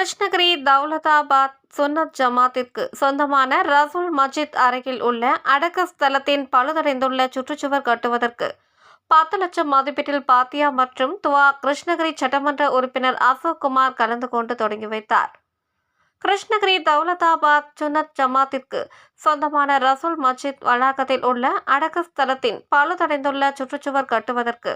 கிருஷ்ணகிரி தௌலதாபாத் சுன்னத் ஜமாத்திற்கு சொந்தமான ரசூல் மஜித் அருகில் உள்ள அடக்க ஸ்தலத்தின் பழுதடைந்துள்ள சுற்றுச்சுவர் கட்டுவதற்கு பத்து லட்சம் மதிப்பீட்டில் பாத்தியா மற்றும் துவா கிருஷ்ணகிரி சட்டமன்ற உறுப்பினர் அசோக் குமார் கலந்து கொண்டு தொடங்கி வைத்தார். கிருஷ்ணகிரி தௌலதாபாத் சுன்னத் ஜமாத்திற்கு சொந்தமான ரசூல் மஜித் வளாகத்தில் உள்ள அடக்க ஸ்தலத்தின் பழுதடைந்துள்ள சுற்றுச்சுவர் கட்டுவதற்கு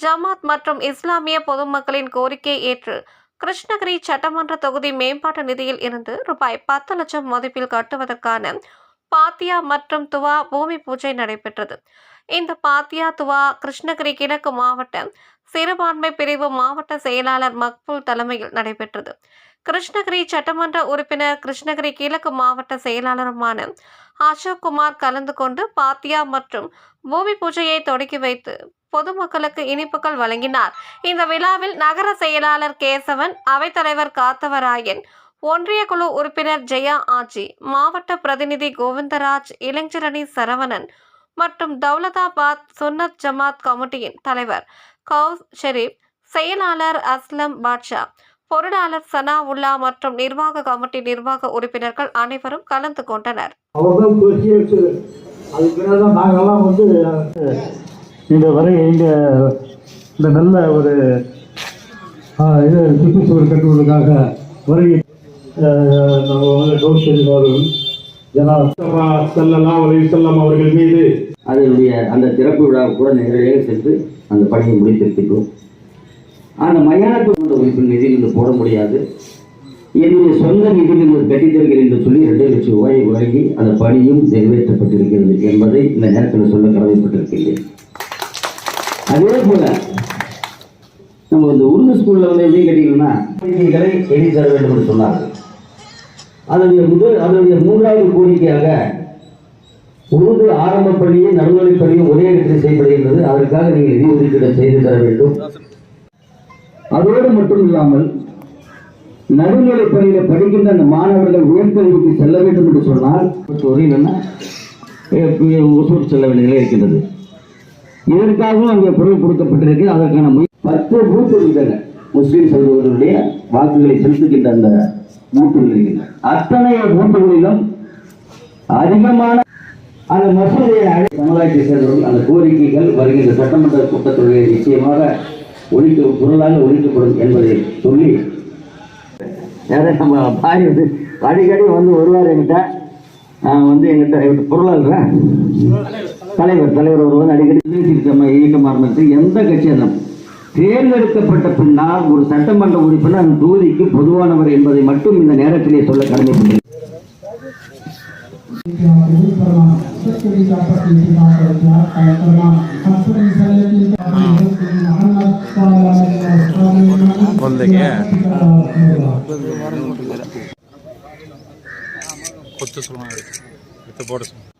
ஜமாத் மற்றும் இஸ்லாமிய பொதுமக்களின் கோரிக்கை ஏற்று கிருஷ்ணகிரி சட்டமன்ற தொகுதி மேம்பாட்டு நிதியில் இருந்து ரூபாய் பத்து லட்சம் மதிப்பில் கட்டுவதற்கான பாத்தியா மற்றும் துவா பூமி பூஜை நடைபெற்றது. இந்த பாத்தியா துவா கிருஷ்ணகிரி கிழக்கு மாவட்ட சிறுபான்மை பிரிவு மாவட்ட செயலாளர் மக்பூல் தலைமையில் நடைபெற்றது. கிருஷ்ணகிரி சட்டமன்ற உறுப்பினர் கிருஷ்ணகிரி கிழக்கு மாவட்ட செயலாளருமான அசோக்குமார் கலந்து கொண்டு பாத்தியா மற்றும் பூமி பூஜையை தொடக்கி வைத்து பொதுமக்களுக்கு இனிப்புகள் வழங்கினார். இந்த விழாவில் நகர செயலாளர் கேசவன் அவைத்தலைவர் காத்தவராயன் ஒன்றிய குழு உறுப்பினர் ஜெயா ஆஜி மாவட்ட பிரதிநிதி கோவிந்தராஜ் இளைஞரணி சரவணன் மற்றும் தௌலதாபாத் சுன்னத் ஜமாத் கமிட்டியின் தலைவர் கவுஸ் ஷெரீப் செயலாளர் அஸ்லம் பாட்ஷா பொருளாளர் சனாவுல்லா மற்றும் நிர்வாக கமிட்டி நிர்வாக உறுப்பினர்கள் அனைவரும் கலந்து கொண்டனர். நாங்கள்லாம் வந்து இந்த வரை இங்கே இந்த நல்ல ஒரு இது சுற்றுச்சுவர் கட்டுவதற்காக வரை செல்லம் அவர்கள் மீது. அதனுடைய அந்த திறப்பு விழா கூட நேரடியாக சென்று அந்த பணியை முடித்திருக்கின்றோம். அந்த மயானத்துக்கு உறுப்பின் நிதியிலிருந்து போட முடியாது. என்னுடைய சொந்த நிதியிலிருந்து கட்டித் தருகிறேன் என்று சொல்லி ரெண்டு லட்சம் ரூபாயை வழங்கி அந்த பணியும் நிறைவேற்றப்பட்டிருக்கிறது என்பதை இந்த நேரத்தில் சொல்ல கடமைப்பட்டிருக்கின்றேன். அதே போல நம்ம இந்த உருது ஸ்கூல்ல வந்து எப்படி கேட்டீங்கன்னா கோரிக்கைகளை எழுதி தர வேண்டும் என்று சொன்னார்கள். அதனுடைய முதல் அதனுடைய மூன்றாவது கோரிக்கையாக உருது ஆரம்ப பள்ளியும் நடுநிலைப் பள்ளியும் ஒரே இடத்தில் செய்யப்படுகின்றது. அதற்காக நீங்கள் நிதி ஒதுக்கீடு செய்து தர வேண்டும். அதோடு மட்டும் இல்லாமல் நடுநிலைப் பள்ளியில படிக்கின்ற அந்த மாணவர்கள் உயர்கல்விக்கு செல்ல வேண்டும் என்று சொன்னால் ஒசூர் செல்ல வேண்டிய நிலை இருக்கின்றது. இதற்காகவும் அங்கே பொருள் கொடுக்கப்பட்டிருக்கு. அதற்கான பத்து பூத்து இருக்கின்றன முஸ்லீம் சகோதரர்களுடைய வாக்குகளை செலுத்துகின்ற அந்த பூத்துகள் இருக்கின்றன அத்தனை பூத்துகளிலும் அதிகமான அந்த மசூதியை சமுதாயத்தை சேர்ந்தவர்கள் அந்த கோரிக்கைகள் வருகின்ற சட்டமன்ற கூட்டத்தொடரை நிச்சயமாக ஒழிக்க குரலாக ஒழிக்கப்படும் என்பதை சொல்லி நம்ம பாரி வந்து அடிக்கடி வந்து வருவார் என்கிட்ட ஆஹ் வந்து எங்கிட்ட பொருளாளர் தலைவர் தலைவர் ஒரு வந்து அடிக்கடி நம்ம இயக்கம் ஆரம்பித்து எந்த கட்சி அந்த தேர்ந்தெடுக்கப்பட்ட பின்னால் ஒரு சட்டமன்ற உறுப்பினர் அந்த தொகுதிக்கு பொதுவானவர் என்பதை மட்டும் இந்த நேரத்திலே சொல்ல கடமைப்பட்டேன். கொத்து சொல்லுவாங்க வித்து போட சொல்லுவாங்க